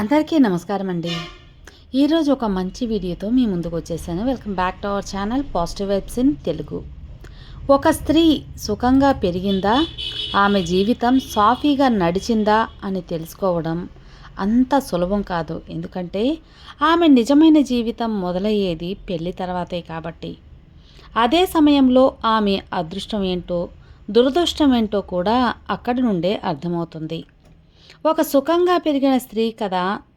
అందరికీ నమస్కారం అండి ఈరోజు ఒక మంచి వీడియోతో మీ ముందుకు వచ్చేసాను. Welcome back to our channel positive vibes in Telugu. ఒక స్త్రీ సుఖంగా పెరిగిందా? ఆమె జీవితం సాఫీగా నడిచిందా అని తెలుసుకోవడం అంత సులభం కాదు. ఎందుకంటే ఆమె నిజమైన జీవితం మొదలయ్యేది పెళ్ళి తర్వాతే కాబట్టి. అదే సమయంలో ఆమె అదృష్టం ఏంటో దురదృష్టం ఏంటో కూడా అక్కడి నుండే అర్థమవుతుంది. ఒక సుఖంగా పెరిగిన స్త్రీ కథ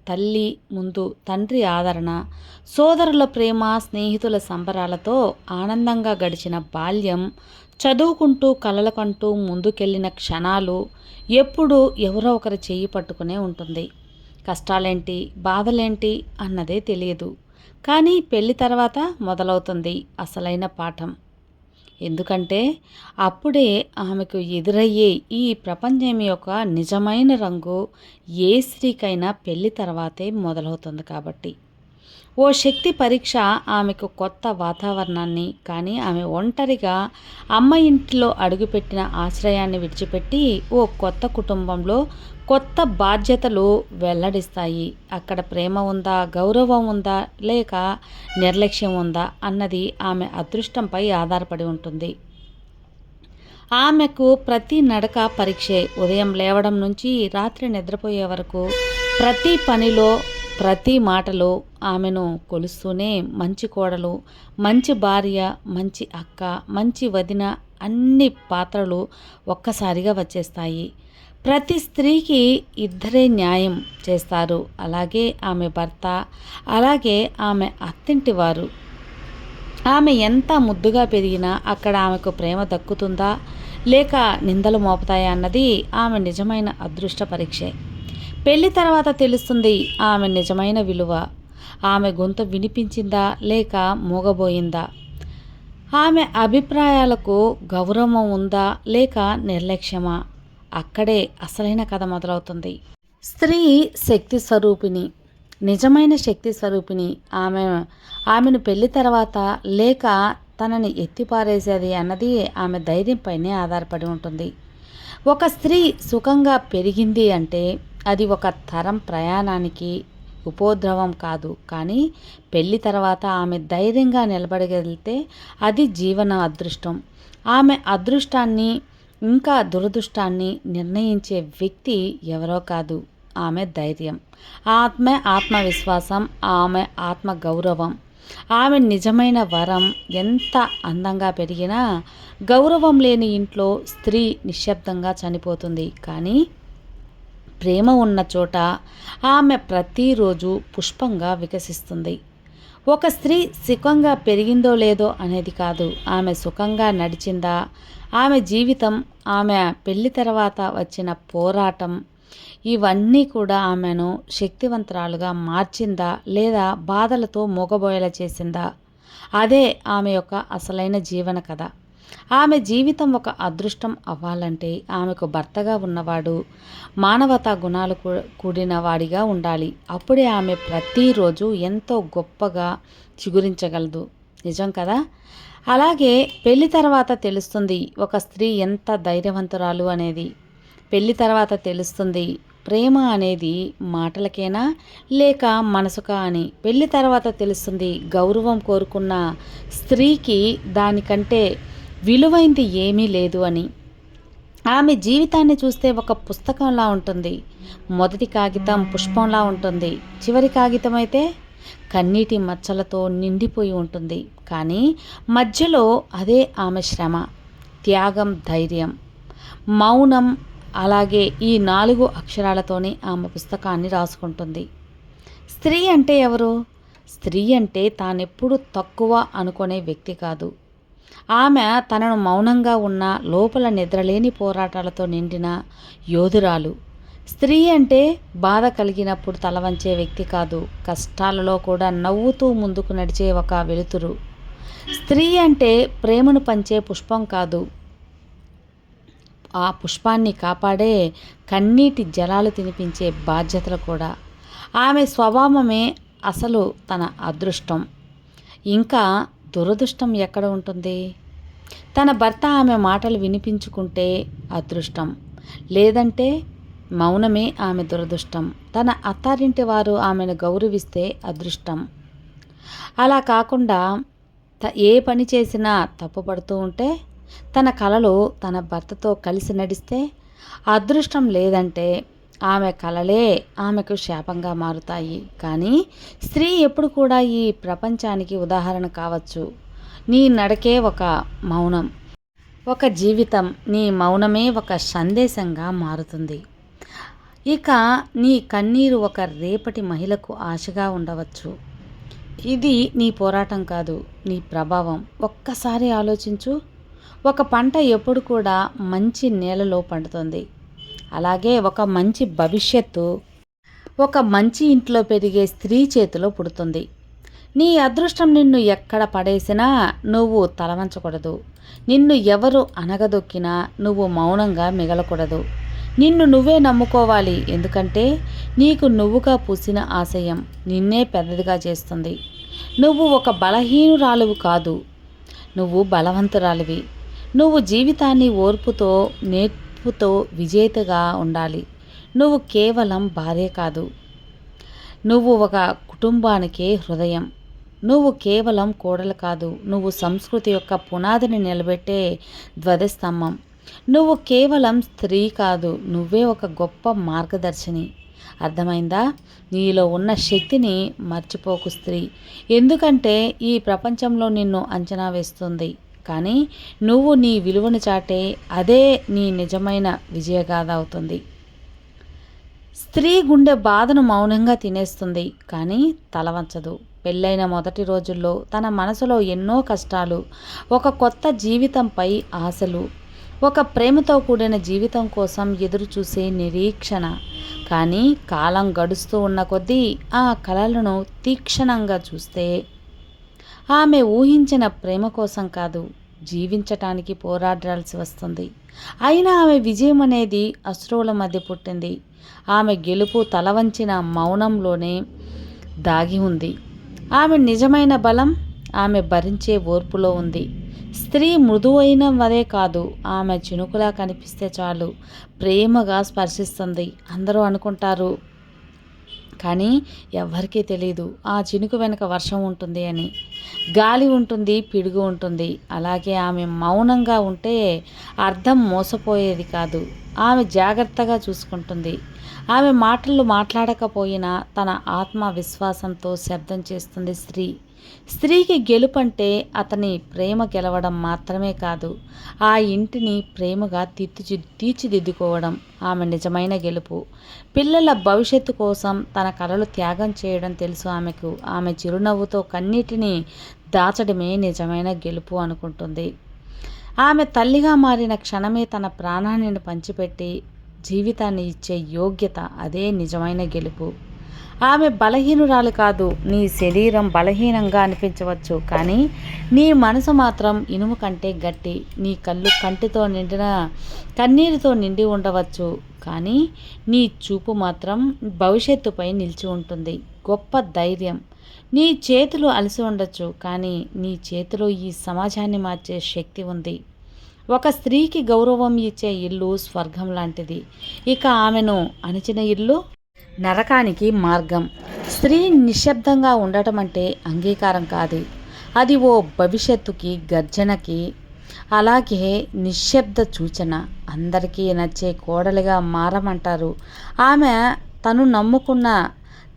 తల్లి ముందు తండ్రి ఆదరణ సోదరుల ప్రేమ స్నేహితుల సంబరాలతో ఆనందంగా గడిచిన బాల్యం చదువుకుంటూ కలలకంటూ ముందుకెళ్ళిన క్షణాలు ఎప్పుడు ఎవరో ఒకరు చేయి పట్టుకునే ఉంటుంది. కష్టాలేంటి బాధలేంటి అన్నదే తెలియదు. కానీ పెళ్ళి తర్వాత మొదలవుతుంది అసలైన పాఠం. ఎందుకంటే అప్పుడే ఆమెకు ఎదురయ్యే ఈ ప్రపంచం యొక్క నిజమైన రంగు ఏ స్త్రీకైనా పెళ్ళి తర్వాతే మొదలవుతుంది కాబట్టి. ఓ శక్తి పరీక్ష ఆమెకు కొత్త వాతావరణాన్ని కానీ ఆమె ఒంటరిగా అమ్మ ఇంటిలో అడుగుపెట్టిన ఆశ్రయాన్ని విడిచిపెట్టి ఓ కొత్త కుటుంబంలో కొత్త బాధ్యతలు వెల్లడిస్తాయి. అక్కడ ప్రేమ ఉందా గౌరవం ఉందా లేక నిర్లక్ష్యం ఉందా అన్నది ఆమె అదృష్టంపై ఆధారపడి ఉంటుంది. ఆమెకు ప్రతి నడక పరీక్షే. ఉదయం లేవడం నుంచి రాత్రి నిద్రపోయే వరకు ప్రతి పనిలో ప్రతి మాటలో ఆమెను కొలుస్తూనే మంచి కోడలు మంచి భార్య మంచి అక్క మంచి వదిన అన్ని పాత్రలు ఒక్కసారిగా వచ్చేస్తాయి. ప్రతి స్త్రీకి ఇద్దరే న్యాయం చేస్తారు. అలాగే ఆమె భర్త అలాగే ఆమె అత్తింటి వారు. ఆమె ఎంత ముద్దుగా పెరిగినా అక్కడ ఆమెకు ప్రేమ దక్కుతుందా? లేక నిందలు మోపుతాయా అన్నది ఆమె నిజమైన అదృష్ట పరీక్షే. పెళ్ళి తర్వాత తెలుస్తుంది ఆమె నిజమైన విలువ. ఆమె గొంతు వినిపించిందా లేక మూగబోయిందా? ఆమె అభిప్రాయాలకు గౌరవం ఉందా లేక నిర్లక్ష్యమా? అక్కడే అసలైన కథ మొదలవుతుంది. స్త్రీ శక్తి స్వరూపిణి నిజమైన శక్తి స్వరూపిణి ఆమె ఆమెను పెళ్ళి తర్వాత లేక తనని ఎత్తిపారేసేది అన్నది ఆమె ధైర్యంపైనే ఆధారపడి ఉంటుంది. ఒక స్త్రీ సుఖంగా పెరిగింది అంటే అది ఒక తరం ప్రయాణానికి ఉపోద్రవం కాదు. కానీ పెళ్ళి తర్వాత ఆమె ధైర్యంగా నిలబడగలిగితే అది జీవన అదృష్టం. ఆమె అదృష్టాన్ని ఇంకా దురదృష్టాన్ని నిర్ణయించే వ్యక్తి ఎవరో కాదు. ఆమె ధైర్యం. ఆమె ఆత్మవిశ్వాసం ఆమె ఆత్మ గౌరవం ఆమె నిజమైన వరం ఎంత అందంగా పెరిగినా గౌరవం లేని ఇంట్లో స్త్రీ నిశ్శబ్దంగా చనిపోతుంది. కానీ ప్రేమ ఉన్న చోట ఆమె ప్రతిరోజు పుష్పంగా వికసిస్తుంది. ఒక స్త్రీ సుఖంగా పెరిగిందో లేదో అనేది కాదు. ఆమె సుఖంగా నడిచిందా? ఆమె జీవితం ఆమె పెళ్ళి తర్వాత వచ్చిన పోరాటం ఇవన్నీ కూడా ఆమెను శక్తివంతరాలుగా మార్చిందా? లేదా బాధలతో మూగబోయేలా చేసిందా? అదే ఆమె యొక్క అసలైన జీవన కథ. ఆమె జీవితం ఒక అదృష్టం అవ్వాలంటే ఆమెకు భర్తగా ఉన్నవాడు మానవతా గుణాలు కూడిన వాడిగా ఉండాలి. అప్పుడే ఆమె ప్రతిరోజు ఎంతో గొప్పగా చిగురించగలదు. నిజం కదా? అలాగే పెళ్ళి తర్వాత తెలుస్తుంది ఒక స్త్రీ ఎంత ధైర్యవంతురాలు అనేది. పెళ్ళి తర్వాత తెలుస్తుంది ప్రేమ అనేది మాటలకేనా లేక మనసుకా అని. పెళ్ళి తర్వాత తెలుస్తుంది గౌరవం కోరుకున్న స్త్రీకి దానికంటే విలువైంది ఏమీ లేదు అని. ఆమె జీవితాన్ని చూస్తే ఒక పుస్తకంలా ఉంటుంది. మొదటి కాగితం పుష్పంలా ఉంటుంది. చివరి కాగితం అయితే కన్నీటి మచ్చలతో నిండిపోయి ఉంటుంది. కానీ మధ్యలో అదే ఆమె శ్రమ త్యాగం ధైర్యం. మౌనం అలాగే ఈ నాలుగు అక్షరాలతోనే ఆమె పుస్తకాన్ని రాసుకుంటుంది. స్త్రీ అంటే ఎవరు? స్త్రీ అంటే తానెప్పుడు తక్కువ అనుకునే వ్యక్తి కాదు. ఆమె తనను మౌనంగా ఉన్న లోపల నిద్రలేని పోరాటాలతో నిండిన యోధురాలు. స్త్రీ అంటే బాధ కలిగినప్పుడు తలవంచే వ్యక్తి కాదు. కష్టాలలో కూడా నవ్వుతూ ముందుకు నడిచే ఒక వెలుతురు. స్త్రీ అంటే ప్రేమను పంచే పుష్పం కాదు. ఆ పుష్పాన్ని కాపాడే కన్నీటి జలాలు తినిపించే బాధ్యతలు కూడా. ఆమె స్వభావమే అసలు తన అదృష్టం. ఇంకా దురదృష్టం ఎక్కడ ఉంటుంది? తన భర్త ఆమె మాటలు వినిపించుకుంటే అదృష్టం. లేదంటే మౌనమే ఆమె దురదృష్టం. తన అత్తారింటి వారు ఆమెను గౌరవిస్తే అదృష్టం. అలా కాకుండా త ఏ పని చేసినా తప్పుపడుతూ ఉంటే తన కలలు తన భర్తతో కలిసి నడిస్తే అదృష్టం లేదంటే ఆమె కలలే ఆమెకు శాపంగా మారుతాయి. కానీ స్త్రీ ఎప్పుడు కూడా ఈ ప్రపంచానికి ఉదాహరణ కావచ్చు. నీ నడకే ఒక మౌనం ఒక జీవితం నీ మౌనమే ఒక సందేశంగా మారుతుంది. ఇక నీ కన్నీరు ఒక రేపటి మహిళకు ఆశగా ఉండవచ్చు. ఇది నీ పోరాటం కాదు నీ ప్రభావం. ఒక్కసారి ఆలోచించు. ఒక పంట ఎప్పుడు కూడా మంచి నేలలో పండుతుంది. అలాగే ఒక మంచి భవిష్యత్తు ఒక మంచి ఇంట్లో పెరిగే స్త్రీ చేతిలో పుడుతుంది. నీ అదృష్టం నిన్ను ఎక్కడ పడేసినా నువ్వు తలవంచకూడదు. నిన్ను ఎవరు అనగదొక్కినా నువ్వు మౌనంగా మిగలకూడదు. నిన్ను నువ్వే నమ్ముకోవాలి ఎందుకంటే నీకు నువ్వుగా పూసిన ఆశయం నిన్నే పెద్దదిగా చేస్తుంది. నువ్వు ఒక బలహీనురాలువు కాదు. నువ్వు బలవంతురాలివి. నువ్వు జీవితాన్ని ఓర్పుతో నేర్పుతో విజేతగా ఉండాలి. నువ్వు కేవలం భార్య కాదు. నువ్వు ఒక కుటుంబానికే హృదయం. నువ్వు కేవలం కోడలు కాదు. నువ్వు సంస్కృతి యొక్క పునాదిని నిలబెట్టే ధ్వజస్తంభం. నువ్వు కేవలం స్త్రీ కాదు. నువ్వే ఒక గొప్ప మార్గదర్శిని. అర్థమైందా? నీలో ఉన్న శక్తిని మర్చిపోకు స్త్రీ. ఎందుకంటే ఈ ప్రపంచంలో నిన్ను అంచనా వేస్తుంది. కానీ నువ్వు నీ విలువను చాటే అదే నీ నిజమైన విజయగాథ అవుతుంది స్త్రీ గుండె బాధను మౌనంగా తినేస్తుంది కానీ తలవంచదు పెళ్ళైన మొదటి రోజుల్లో తన మనసులో ఎన్నో కష్టాలు ఒక కొత్త జీవితంపై ఆశలు ఒక ప్రేమతో కూడిన జీవితం కోసం ఎదురు చూసే నిరీక్షణ. కానీ కాలం గడుస్తూ ఉన్న కొద్దీ ఆ కళలను తీక్షణంగా చూస్తే ఆమె ఊహించిన ప్రేమ కోసం కాదు జీవించటానికి పోరాడాల్సి వస్తుంది. అయినా ఆమె విజయం అనేది అశ్రువుల మధ్య పుట్టింది. ఆమె గెలుపు తలవంచిన మౌనంలోనే దాగి ఉంది. ఆమె నిజమైన బలం ఆమె భరించే ఓర్పులో ఉంది. స్త్రీ మృదువైన వదే కాదు ఆమె చినుకులా కనిపిస్తే చాలు ప్రేమగా స్పర్శిస్తుంది. అందరూ అనుకుంటారు కానీ ఎవ్వరికీ తెలియదు ఆ చినుకు వెనుక వర్షం ఉంటుంది అని. గాలి ఉంటుంది పిడుగు ఉంటుంది. అలాగే ఆమె మౌనంగా ఉంటే అర్థం మోసపోయేది కాదు. ఆమె జాగ్రత్తగా చూసుకుంటుంది. ఆమె మాటలు మాట్లాడకపోయినా తన ఆత్మవిశ్వాసంతో శబ్దం చేస్తుంది స్త్రీ స్త్రీకి గెలుపంటే అతని ప్రేమ గెలవడం మాత్రమే కాదు ఆ ఇంటిని ప్రేమగా తీర్చి తీర్చిదిద్దుకోవడం ఆమె నిజమైన గెలుపు. పిల్లల భవిష్యత్తు కోసం తన కలలు త్యాగం చేయడం తెలుసు ఆమెకు. ఆమె చిరునవ్వుతో కన్నిటిని దాచడమే నిజమైన గెలుపు అనుకుంటుంది. ఆమె తల్లిగా మారిన క్షణమే తన ప్రాణాన్ని పంచిపెట్టి జీవితాన్ని ఇచ్చే యోగ్యత అదే నిజమైన గెలుపు. ఆమె బలహీనురాలు కాదు. నీ శరీరం బలహీనంగా అనిపించవచ్చు. కానీ నీ మనసు మాత్రం ఇనుము కంటే గట్టి. నీ కళ్ళు కంటితో నిండిన కన్నీరుతో నిండి ఉండవచ్చు. కానీ నీ చూపు మాత్రం భవిష్యత్తుపై నిలిచి ఉంటుంది. గొప్ప ధైర్యం. నీ చేతులు అలసి ఉండొచ్చు. కానీ నీ చేతిలో ఈ సమాజాన్ని మార్చే శక్తి ఉంది. ఒక స్త్రీకి గౌరవం ఇచ్చే ఇల్లు స్వర్గం లాంటిది. ఇక ఆమెను అణిచిన ఇల్లు నరకానికి మార్గం. స్త్రీ నిశ్శబ్దంగా ఉండటం అంటే అంగీకారం కాదు. అది ఓ భవిష్యత్తుకి గర్జనకి అలాగే నిశ్శబ్ద సూచన. అందరికీ నచ్చే కోడలిగా మారమంటారు. ఆమె తను నమ్ముకున్న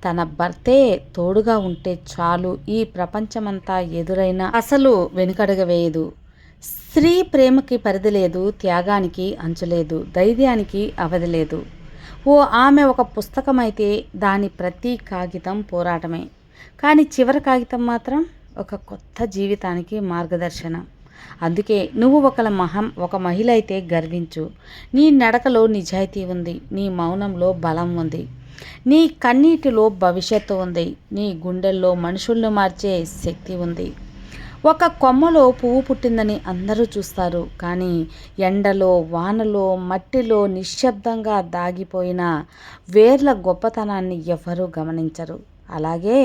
తన భర్తే తోడుగా ఉంటే చాలు. ఈ ప్రపంచమంతా ఎదురైన అసలు వెనుకడుగ వేయదు స్త్రీ ప్రేమకి పరిధి లేదు త్యాగానికి అంచులేదు ధైర్యానికి అవధి లేదు. ఓ ఆమె ఒక పుస్తకం అయితే దాని ప్రతి కాగితం పోరాటమే. కానీ చివరి కాగితం మాత్రం ఒక కొత్త జీవితానికి మార్గదర్శనం. అందుకే నువ్వు ఒక మహం ఒక మహిళ అయితే గర్వించు. నీ నడకలో నిజాయితీ ఉంది నీ మౌనంలో బలం ఉంది. నీ కన్నీటిలో భవిష్యత్తు ఉంది నీ గుండెల్లో మనుషులను మార్చే శక్తి ఉంది. ఒక కొమ్మలో పువ్వు పుట్టిందని అందరూ చూస్తారు. కానీ ఎండలో వానలో మట్టిలో నిశ్శబ్దంగా దాగిపోయిన వేర్ల గొప్పతనాన్ని ఎవరూ గమనించరు. అలాగే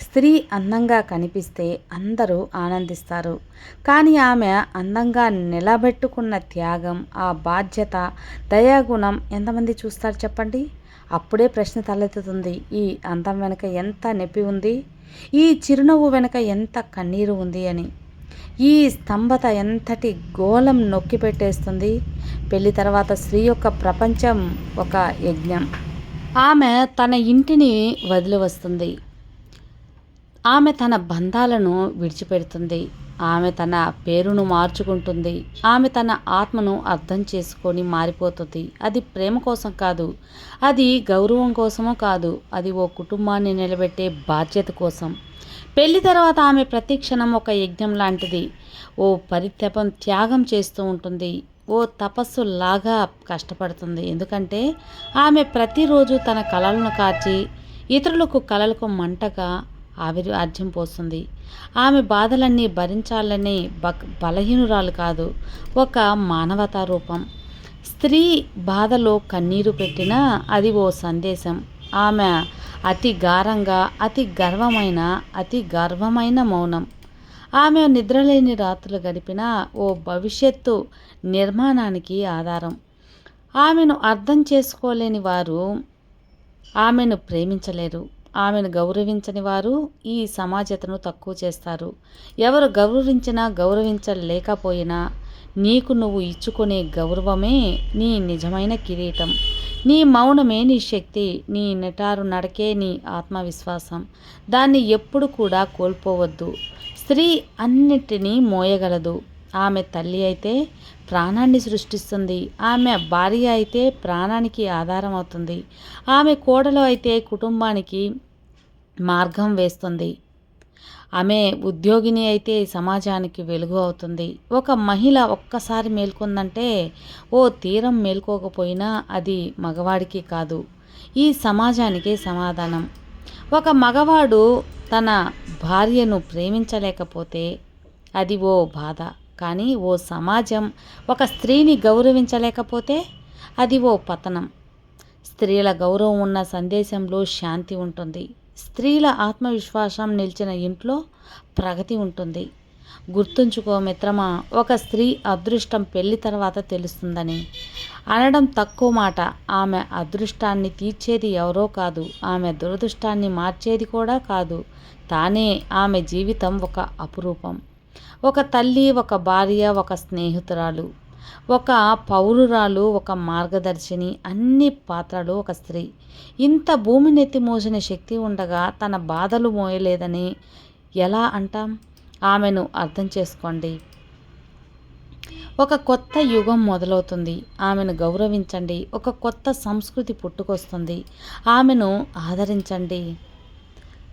స్త్రీ అందంగా కనిపిస్తే అందరూ ఆనందిస్తారు. కానీ ఆమె అందంగా నిలబెట్టుకున్న త్యాగం ఆ బాధ్యత దయాగుణం ఎంతమంది చూస్తారు చెప్పండి? అప్పుడే ప్రశ్న తలెత్తుతుంది. ఈ అందం వెనుక ఎంత నొప్పి ఉంది? ఈ చిరునవ్వు వెనుక ఎంత కన్నీరు ఉంది అని? ఈ స్తంభత ఎంతటి గోళం నొక్కి పెట్టేస్తుంది? పెళ్ళి తర్వాత స్త్రీ యొక్క ప్రపంచం ఒక యజ్ఞం. ఆమె తన ఇంటిని వదిలి వస్తుంది ఆమె తన బంధాలను విడిచిపెడుతుంది. ఆమె తన పేరును మార్చుకుంటుంది. ఆమె తన ఆత్మను అర్థం చేసుకొని మారిపోతుంది. అది ప్రేమ కోసం కాదు. అది గౌరవం కోసమో కాదు. అది ఓ కుటుంబాన్ని నిలబెట్టే బాధ్యత కోసం. పెళ్ళి తర్వాత ఆమె ప్రతి క్షణం ఒక యజ్ఞం లాంటిది. ఓ పరిత్యపం త్యాగం చేస్తూ ఉంటుంది. ఓ తపస్సు లాగా కష్టపడుతుంది. ఎందుకంటే ఆమె ప్రతిరోజు తన కళలను కార్చి ఇతరులకు కళలకు మంటగా ఆవిరి ఆర్జ్యం పోస్తుంది. ఆమె బాధలన్నీ భరించాలని బక్ బలహీనురాలు కాదు ఒక మానవతా రూపం. స్త్రీ బాధలో కన్నీరు పెట్టినా అది ఓ సందేశం. ఆమె అతి గారంగా అతి గర్వమైన అతి గర్వమైన మౌనం. ఆమె నిద్రలేని రాత్రులు గడిపిన ఓ భవిష్యత్తు నిర్మాణానికి ఆధారం. ఆమెను అర్థం చేసుకోలేని వారు ఆమెను ప్రేమించలేరు. ఆమెను గౌరవించని వారు ఈ సమాజతను తక్కువ చేస్తారు. ఎవరు గౌరవించినా గౌరవించలేకపోయినా నీకు నువ్వు ఇచ్చుకునే గౌరవమే నీ నిజమైన కిరీటం. నీ మౌనమే నీ శక్తి నీ నిటారు నడకే నీ ఆత్మవిశ్వాసం. దాన్ని ఎప్పుడు కూడా కోల్పోవద్దు. స్త్రీ అన్నిటినీ మోయగలదు. ఆమె తల్లి అయితే ప్రాణాన్ని సృష్టిస్తుంది. ఆమె భార్య అయితే ప్రాణానికి ఆధారం అవుతుంది ఆమె కోడలు అయితే కుటుంబానికి మార్గం వేస్తుంది. ఆమె ఉద్యోగిని అయితే సమాజానికి వెలుగు అవుతుంది. ఒక మహిళ ఒక్కసారి మేల్కొందంటే ఓ తీరం మేల్కోకపోయినా అది మగవాడికి కాదు. ఈ సమాజానికి సమాధానం. ఒక మగవాడు తన భార్యను ప్రేమించలేకపోతే అది ఓ బాధ. కానీ ఓ సమాజం ఒక స్త్రీని గౌరవించలేకపోతే అది ఓ పతనం. స్త్రీల గౌరవం ఉన్న సందేశంలో శాంతి ఉంటుంది. స్త్రీల ఆత్మవిశ్వాసం నిలిచిన ఇంట్లో ప్రగతి ఉంటుంది. గుర్తుంచుకో మిత్రమా ఒక స్త్రీ అదృష్టం పెళ్ళి తర్వాత తెలుస్తుందని. అనడం తక్కువ మాట. ఆమె అదృష్టాన్ని తీర్చేది ఎవరో కాదు. ఆమె దురదృష్టాన్ని మార్చేది కూడా కాదు. తానే ఆమె జీవితం ఒక అపురూపం. ఒక తల్లి ఒక భార్య ఒక స్నేహితురాలు. ఒక పౌరురాలు ఒక మార్గదర్శిని అన్ని పాత్రలు ఒక స్త్రీ. ఇంత భూమినెత్తి మోసిన శక్తి ఉండగా తన బాధలు మోయలేదని ఎలా అంటాం? ఆమెను అర్థం చేసుకోండి. ఒక కొత్త యుగం మొదలవుతుంది. ఆమెను గౌరవించండి. ఒక కొత్త సంస్కృతి పుట్టుకొస్తుంది. ఆమెను ఆదరించండి.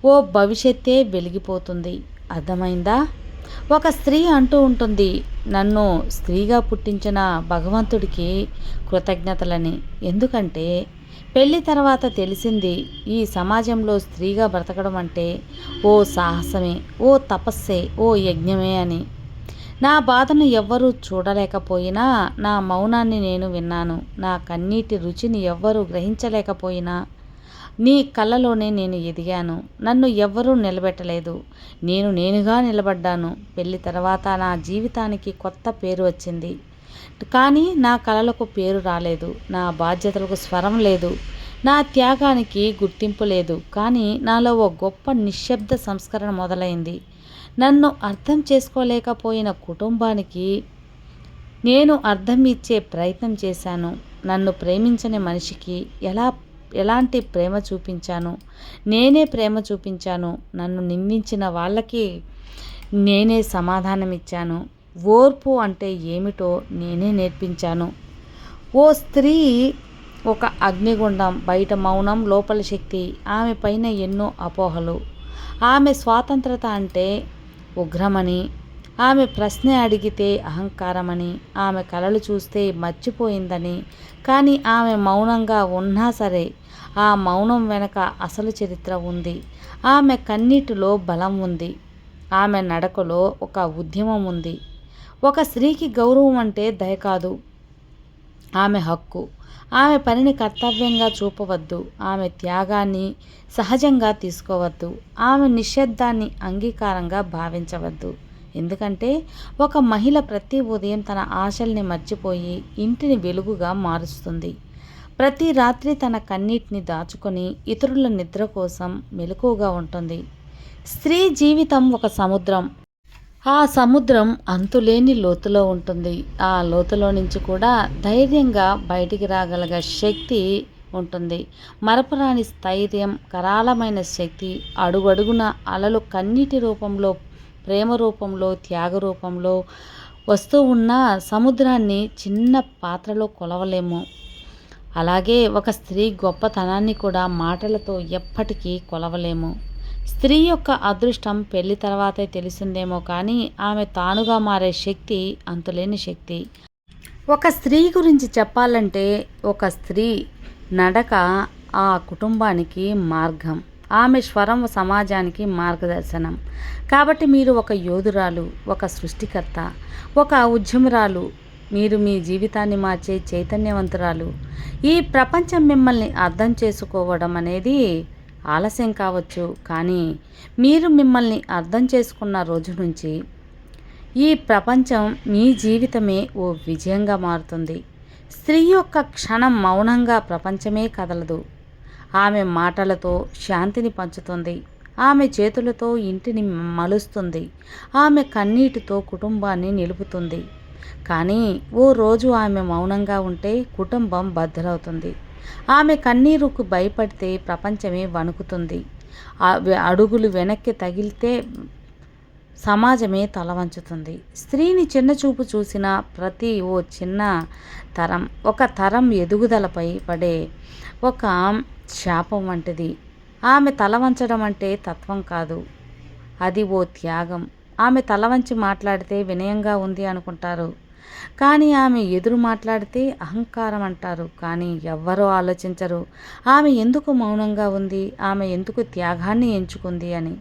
ఓ భవిష్యత్తే వెలిగిపోతుంది. అర్థమైందా? ఒక స్త్రీ అంటూ ఉంటుంది నన్ను స్త్రీగా పుట్టించిన భగవంతుడికి కృతజ్ఞతలని. ఎందుకంటే పెళ్ళి తర్వాత తెలిసింది ఈ సమాజంలో స్త్రీగా బ్రతకడం అంటే ఓ సాహసమే ఓ తపస్సే ఓ యజ్ఞమే అని. నా బాధను ఎవ్వరూ చూడలేకపోయినా నా మౌనాన్ని నేను విన్నాను. నా కన్నీటి రుచిని ఎవ్వరూ గ్రహించలేకపోయినా నీ కళ్ళలోనే నేను ఎదిగాను. నన్ను ఎవ్వరూ నిలబెట్టలేదు. నేను నేనుగా నిలబడ్డాను. పెళ్ళి తర్వాత నా జీవితానికి కొత్త పేరు వచ్చింది. కానీ నా కళలకు పేరు రాలేదు. నా బాధ్యతలకు స్వరం లేదు. నా త్యాగానికి గుర్తింపు లేదు. కానీ నాలో ఓ గొప్ప నిశ్శబ్ద సంస్కరణ మొదలైంది. నన్ను అర్థం చేసుకోలేకపోయిన కుటుంబానికి నేను అర్థం ఇచ్చే ప్రయత్నం చేశాను. నన్ను ప్రేమించని మనిషికి ఎలా ఎలాంటి ప్రేమ చూపించాను? నేనే ప్రేమ చూపించాను. నన్ను నిందించిన వాళ్ళకి నేనే సమాధానం ఇచ్చాను ఓర్పు అంటే ఏమిటో నేనే నేర్పించాను. ఓ స్త్రీ ఒక అగ్నిగుండం బయట మౌనం లోపల శక్తి ఆమె పైన ఎన్నో అపోహలు. ఆమె స్వాతంత్రత అంటే ఉగ్రమని ఆమె ప్రశ్న అడిగితే అహంకారమని ఆమె కలలు చూస్తే మర్చిపోయిందని. కానీ ఆమె మౌనంగా ఉన్నా సరే ఆ మౌనం వెనక అసలు చరిత్ర ఉంది. ఆమె కన్నీటిలో బలం ఉంది. ఆమె నడకలో ఒక ఉద్యమం ఉంది. ఒక స్త్రీకి గౌరవం అంటే దయ కాదు. ఆమె హక్కు. ఆమె పనిని కర్తవ్యంగా చూపవద్దు. ఆమె త్యాగాన్ని సహజంగా తీసుకోవద్దు. ఆమె నిషేధాన్ని అంగీకారంగా భావించవద్దు. ఎందుకంటే ఒక మహిళ ప్రతి ఉదయం తన ఆశల్ని మర్చిపోయి ఇంటిని వెలుగుగా మారుస్తుంది. ప్రతి రాత్రి తన కన్నీటిని దాచుకొని ఇతరుల నిద్ర కోసం మెలకువగా ఉంటుంది. స్త్రీ జీవితం ఒక సముద్రం. ఆ సముద్రం అంతులేని లోతులో ఉంటుంది. ఆ లోతులో నుంచి కూడా ధైర్యంగా బయటికి రాగలిగే శక్తి ఉంటుంది. మరపురాని స్థైర్యం కరాళమైన శక్తి అడుగడుగున అలలు కన్నీటి రూపంలో ప్రేమ రూపంలో త్యాగ రూపంలో వస్తూ ఉన్న సముద్రాన్ని చిన్న పాత్రలో కొలవలేము. అలాగే ఒక స్త్రీ గొప్పతనాన్ని కూడా మాటలతో ఎప్పటికీ కొలవలేము. స్త్రీ యొక్క అదృష్టం పెళ్ళి తర్వాతే తెలిసిందేమో కానీ ఆమె తానుగా మారే శక్తి అంతులేని శక్తి. ఒక స్త్రీ గురించి చెప్పాలంటే ఒక స్త్రీ నడక ఆ కుటుంబానికి మార్గం. ఆమె స్వరం సమాజానికి మార్గదర్శనం. కాబట్టి మీరు ఒక యోధురాలు ఒక సృష్టికర్త ఒక ఉద్యమరాలు మీరు మీ జీవితాన్ని మార్చే చైతన్యవంతురాలు. ఈ ప్రపంచం మిమ్మల్ని అర్థం చేసుకోవడం అనేది ఆలస్యం కావచ్చు కానీ మీరు మిమ్మల్ని అర్థం చేసుకున్న రోజు నుంచి ఈ ప్రపంచం మీ జీవితమే ఓ విజయంగా మారుతుంది. స్త్రీ యొక్క క్షణం మౌనంగా ప్రపంచమే కదలదు. ఆమె మాటలతో శాంతిని పంచుతుంది. ఆమె చేతులతో ఇంటిని మలుస్తుంది. ఆమె కన్నీటితో కుటుంబాన్ని నిలుపుతుంది. కానీ ఓ రోజు ఆమె మౌనంగా ఉంటే కుటుంబం బద్దలవుతుంది. ఆమె కన్నీరుకు భయపడితే ప్రపంచమే వణుకుతుంది. అడుగులు వెనక్కి తగిలితే సమాజమే తల వంచుతుంది స్త్రీని చిన్న చూపు చూసిన ప్రతి ఓ చిన్న తరం ఒక తరం ఎదుగుదలపై పడే ఒక శాపం వంటిది. ఆమె తల వంచడం అంటే తత్వం కాదు. అది ఓ త్యాగం. ఆమె తల వంచి మాట్లాడితే వినయంగా ఉంది అనుకుంటారు. కానీ ఆమె ఎదురు మాట్లాడితే అహంకారం అంటారు. కానీ ఎవ్వరూ ఆలోచించరు. ఆమె ఎందుకు మౌనంగా ఉంది? ఆమె ఎందుకు త్యాగాన్ని ఎంచుకుంది అని.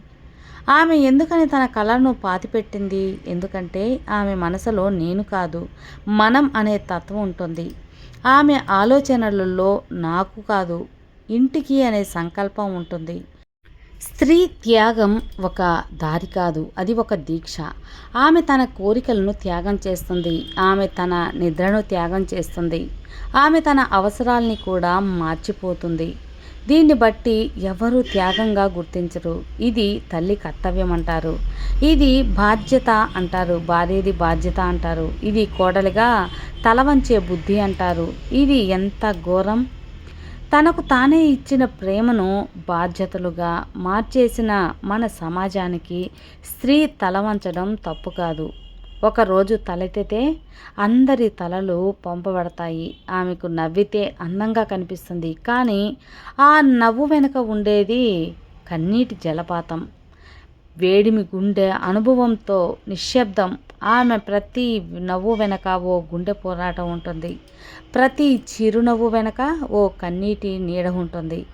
ఆమె ఎందుకని తన కళను పాతిపెట్టింది? ఎందుకంటే ఆమె మనసులో నేను కాదు మనం అనే తత్వం ఉంటుంది. ఆమె ఆలోచనలలో నాకు కాదు. ఇంటికి అనే సంకల్పం ఉంటుంది. స్త్రీ త్యాగం ఒక దారి కాదు అది ఒక దీక్ష. ఆమె తన కోరికలను త్యాగం చేస్తుంది. ఆమె తన నిద్రను త్యాగం చేస్తుంది. ఆమె తన అవసరాల్ని కూడా మార్చిపోతుంది. దీన్ని బట్టి ఎవరు త్యాగంగా గుర్తించరు. ఇది తల్లి కర్తవ్యం అంటారు. ఇది బాధ్యత అంటారు. భార్యది బాధ్యత అంటారు. ఇది కోడలిగా తల వంచే బుద్ధి అంటారు. ఇది ఎంత ఘోరం? తనకు తానే ఇచ్చిన ప్రేమను బాధ్యతలుగా మార్చేసిన మన సమాజానికి స్త్రీ తల వంచడం తప్పు కాదు. ఒకరోజు తలెత్తితే అందరి తలలు పంపబడతాయి. ఆమెకు నవ్వితే అందంగా కనిపిస్తుంది. కానీ ఆ నవ్వు వెనుక ఉండేది కన్నీటి జలపాతం. వేడిమి గుండె అనుభవంతో నిశ్శబ్దం ఆమె ప్రతి నవ్వు వెనక ఓ గుండె పోరాటం ఉంటుంది. ప్రతి చిరునవ్వు వెనక ఓ కన్నీటి నీడ ఉంటుంది.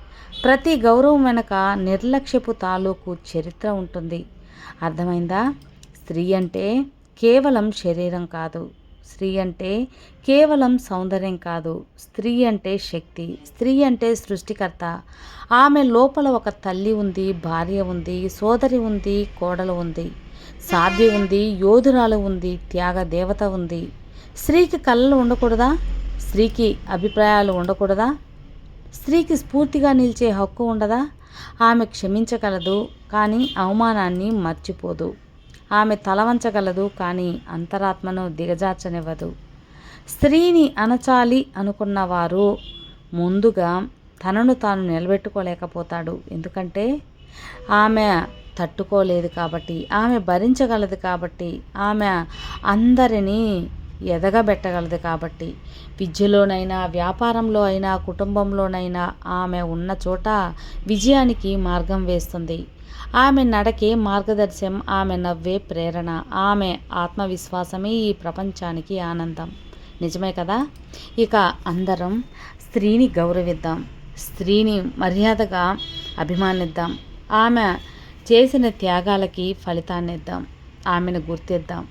ప్రతి గౌరవం వెనక నిర్లక్ష్యపు తాలూకు చరిత్ర ఉంటుంది. అర్థమైందా? స్త్రీ అంటే కేవలం శరీరం కాదు. స్త్రీ అంటే కేవలం సౌందర్యం కాదు. స్త్రీ అంటే శక్తి. స్త్రీ అంటే సృష్టికర్త. ఆమె లోపల ఒక తల్లి ఉంది భార్య ఉంది సోదరి ఉంది కోడలు ఉంది. సాధ్య ఉంది యోధురాలు ఉంది త్యాగ దేవత ఉంది. స్త్రీకి కళలు ఉండకూడదా? స్త్రీకి అభిప్రాయాలు ఉండకూడదా? స్త్రీకి స్ఫూర్తిగా నిలిచే హక్కు ఉండదా? ఆమె క్షమించగలదు కానీ అవమానాన్ని మర్చిపోదు. ఆమె తలవంచగలదు కానీ అంతరాత్మను దిగజార్చనివ్వదు. స్త్రీని అనచాలి అనుకున్న వారు ముందుగా తనను తాను నిలబెట్టుకోలేకపోతాడు. ఎందుకంటే ఆమె తట్టుకోలేదు కాబట్టి ఆమె భరించగలదు కాబట్టి ఆమె అందరినీ ఎదగబెట్టగలదు కాబట్టి విద్యలోనైనా వ్యాపారంలో అయినా కుటుంబంలోనైనా ఆమె ఉన్న చోట విజయానికి మార్గం వేస్తుంది. ఆమె నడకే మార్గదర్శనం ఆమె నవ్వే ప్రేరణ ఆమె ఆత్మవిశ్వాసమే ఈ ప్రపంచానికి ఆనందం. నిజమే కదా? ఇక అందరం స్త్రీని గౌరవిద్దాం స్త్రీని మర్యాదగా అభిమానిద్దాం. ఆమె చేసిన త్యాగాలకి ఫలితాన్నిద్దాం ఆమెను గుర్తిద్దాం.